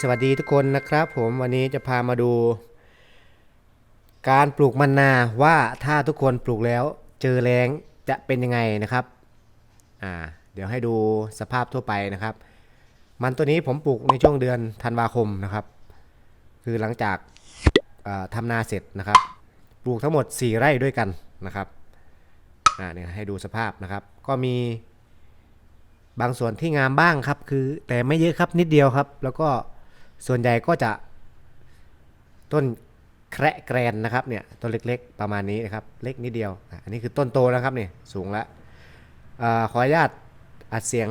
สวัสดีทุกคนนะครับ ผมวันนี้จะพามาดู การปลูกมันนาว่าถ้าทุกคนปลูกแล้วเจอแรงจะเป็นยังไงนะครับอ่าเดี๋ยวให้ดูสภาพทั่วไปนะครับ มันตัวนี้ผมปลูกในช่วงเดือนธันวาคมนะครับ คือหลังจากาทำนาเสร็จนะครับ ปลูกทั้งหมด 4 ไร่ด้วยกันนะครับอ่าเนี่ยให้ดูสภาพนะครับ ก็มี บางส่วนที่งามบ้างครับ คือแต่ไม่เยอะครับนิดเดียวครับ แล้วก็ส่วนใหญ่ก็จะ ต้นแคระแกรนนะครับเนี่ยต้นเล็กๆ ประมาณนี้นะครับ เล็กนิดเดียวอันนี้คือต้นโตนะครับเนี่ยสูงล้วอขออนุญาตอัดเสียง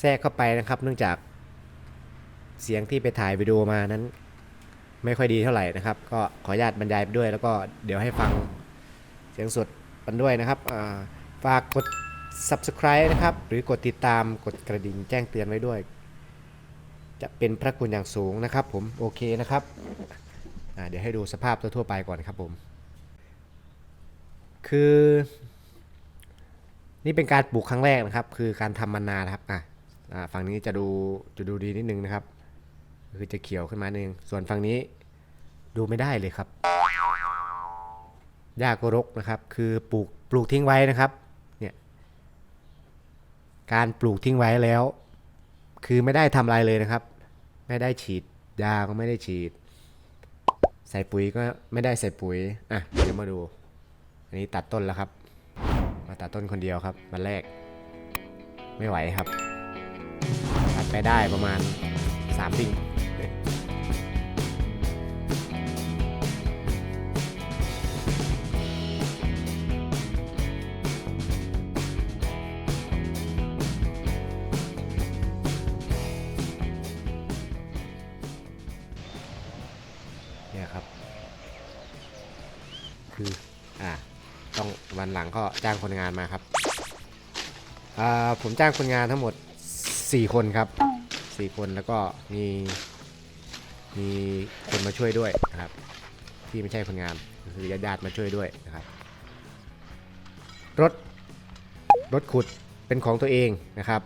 แทรกเข้าไปนะครับ เนื่องจากเสียงที่ไปถ่ายวิดีโอมานั้น ไม่ค่อยดีเท่าไหร่นะครับ ก็ขออนุญาตบรรยายไปด้วย แล้วก็เดี๋ยวให้ฟังเสียงสดกันด้วยนะครับฝากกด subscribe นะครับ หรือกดติดตามกดกระดิ่งแจ้งเตือนไว้ด้วย จะเป็นพระคุณอย่างสูงนะครับผมโอเคนะครับเดี๋ยวให้ดูสภาพทั่วไปก่อนครับผม คือ นี่เป็นการปลูกครั้งแรกนะครับ คือการทำมันานะครับอะฝั่งนี้จะดูจะดูดีนิดนึงนะครับ คือจะเขียวขึ้นมาหนึ่งส่วนฝั่งนี้ดูไม่ได้เลยครับหญ้าก็รกนะครับ คือปลูกปลูกทิ้งไว้นะครับ การปลูกทิ้งไว้แล้ว คือไม่ได้ทำอะไรเลยนะครับ ไม่ได้ฉีดยาก็ไม่ได้ฉีด ใส่ปุ๋ยก็ไม่ได้ใส่ปุ๋ยอะเดี๋ยวมาดู อันนี้ตัดต้นแล้วครับ มาตัดต้นคนเดียวครับมาแรก ไม่ไหวครับ ตัดไปได้ประมาณ3ดิ่ง วันหลังก็จ้างคนงานมาครับอ่าผมจ้างคนงานทั้งหมด 4 คนครับ 4 คนแล้วก็มีมีคนมาช่วยด้วยนะครับ ที่ไม่ใช่คนงานคือญาติๆมาช่วยด้วยนะครับ รถรถขุดเป็นของตัวเองนะครับ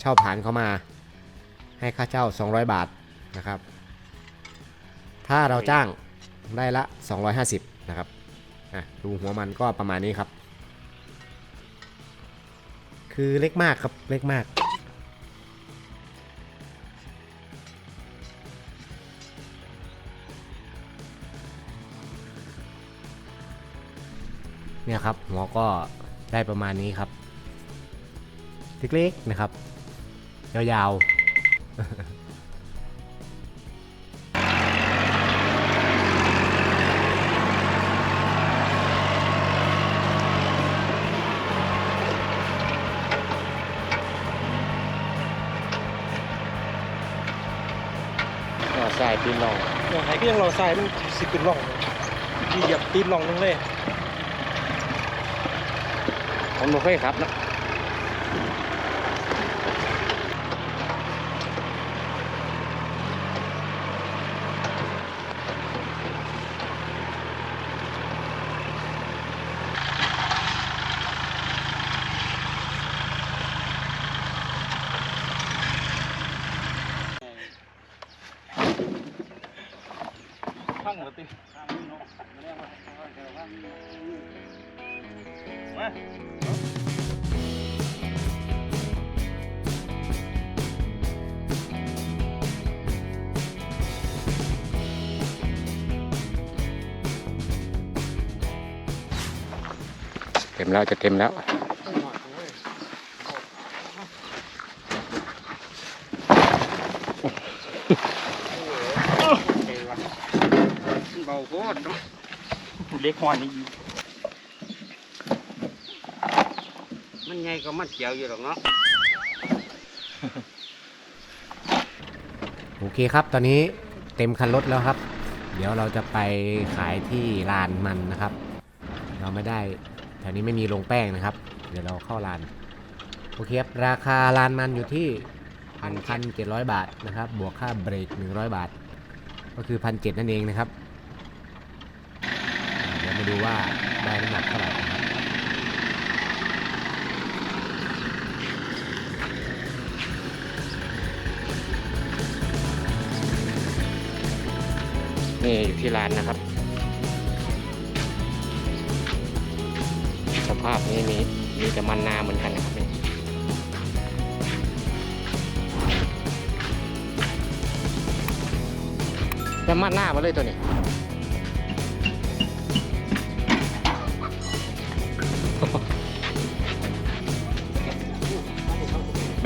เช่าผ่านเข้ามาให้ค่าเช่า 200 บาทนะครับ ถ้าเราจ้างได้ละ 250 นะครับ อะดูหัวมันก็ประมาณนี้ครับ คือเล็กมากครับเล็กมาก เนี่ยครับหัวก็ได้ประมาณนี้ครับ เล็กๆนะครับ ยาวๆ ก็ใส่ปีนลองอย่างไรก็ยังรอทรายมันสิขึ้นร่องเหยียบตีนร่องนึงเลยผมไม่เคยครับนะ พังหมดติมาเต็มแล้วจะ เต็มแล้วเบาโคตรเนาะเล็กหอยนี่มันไงก็มันเกี่ยวอยู่หรอกเนาะโอเคครับตอนนี้เต็มคันรถแล้วครับ เดี๋ยวเราจะไปขายที่ลานมันนะครับ เราไม่ได้แถวนี้ไม่มีโรงแป้งนะครับ เดี๋ยวเราเข้าลานโอเคครับราคาลานมันอยู่ที่1,700บาทนะครับ บวกค่าเบรก100บาท ก็คือ1,700นั่นเองนะครับเดี๋ยวมาดูว่าได้น้ำหนักเท่าไหร่ครับนี่อยู่ที่ร้านนะครับ สภาพนี้มีมีแต่มันนาเหมือนกันนะครับนี่แต่มันหน้ามาเลยตัวนี้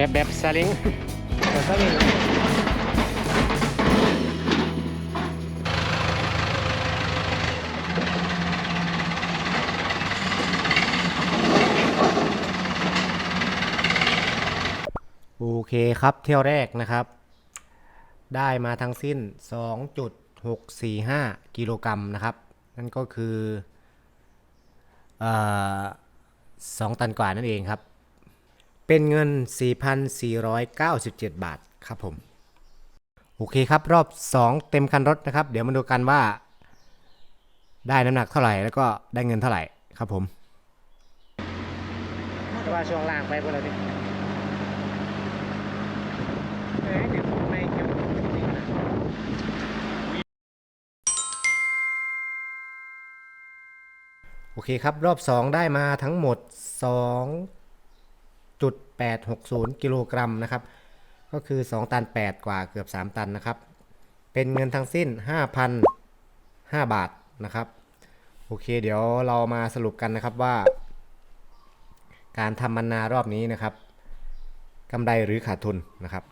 แบบแบบซาเลิงแต่ถ้ามีโอเคครับเที่ยวแรกนะครับ ได้มาทั้งสิ้น 2.645 กิโลกรัมนะครับ นั่นก็คือเอ่อ2ตันกว่านั่นเองครับ เป็นเงิน 4,497 บาทครับผม โอเคครับรอบ 2 เต็มคันรถนะครับ เดี๋ยวมาดูกันว่า ได้น้ำหนักเท่าไหร่แล้วก็ได้เงินเท่าไหร่ครับผมแต่ว่าช่วงล่างไปพวกเราดิโอเคครับ รอบ 2 ได้มาทั้งหมด 860 กิโลกรัมนะครับ ก็คือ 2 ตัน 8 กว่าเกือบ 3 ตันนะครับ เป็นเงินทั้งสิ้น 5,005 บาทนะครับ โอเค เดี๋ยวเรามาสรุปกันนะครับว่า การทำมันนารอบนี้นะครับกำไรหรือขาดทุนนะครับ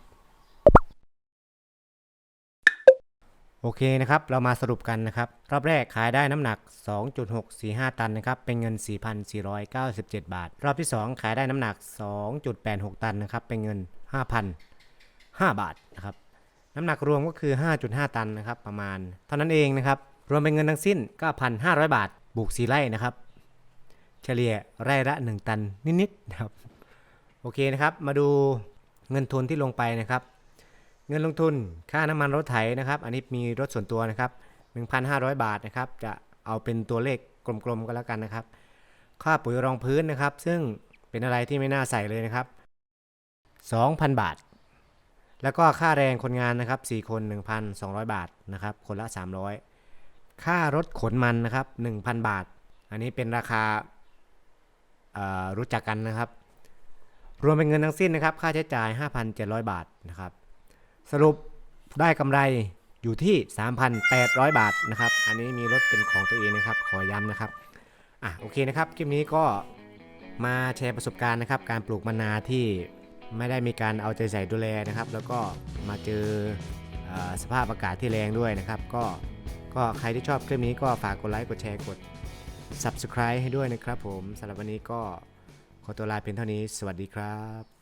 โอเคนะครับ เรามาสรุปกันนะครับ รอบแรกขายได้น้ำหนัก 2.645 ตันนะครับ เป็นเงิน 4,497 บาท รอบที่ 2 ขายได้น้ำหนัก 2.86 ตันนะครับ เป็นเงิน 5,005 บาทนะครับ น้ำหนักรวมก็คือ 5.5 ตันนะครับ ประมาณ เท่านั้นเองนะครับ รวมเป็นเงินทั้งสิ้น 9,500 บาท บุก4ไร่นะครับ เฉลี่ยไร่ละ 1 ตันนิดๆนะครับ โอเคนะครับ มาดูเงินทุนที่ลงไปนะครับ เงินลงทุนค่าน้ำมันรถไถนะครับ อันนี้มีรถส่วนตัวนะครับ 1,500 บาทนะครับ จะเอาเป็นตัวเลขกลมๆก็แล้วกันนะครับ ค่าปุ๋ยรองพื้นนะครับ ซึ่งเป็นอะไรที่ไม่น่าใส่เลยนะครับ 2,000 บาท แล้วก็ค่าแรงคนงานนะครับ 4 คน 1,200 บาทนะครับ คนละ 300 ค่ารถขนมันนะครับ 1,000 บาท อันนี้เป็นราคารู้จักกันนะครับ รวมเป็นเงินทั้งสิ้นนะครับ ค่าใช้จ่าย 5,700 บาทนะครับ สรุปได้กำไรอยู่ที่ 3,800 บาทนะครับ อันนี้มีรถเป็นของตัวเองนะครับ ขอย้ำนะครับ อะโอเคนะครับ คลิปนี้ก็มาแชร์ประสบการณ์นะครับ การปลูกมะนาวที่ไม่ได้มีการเอาใจใส่ดูแลนะครับ แล้วก็มาเจอเออสภาพอากาศที่แรงด้วยนะครับ ก็ก็ใครที่ชอบคลิปนี้ก็ฝากกดไลค์กดแชร์กด Subscribe ให้ด้วยนะครับผมสำหรับวันนี้ก็ขอตัวลาเพียงเท่านี้ สวัสดีครับ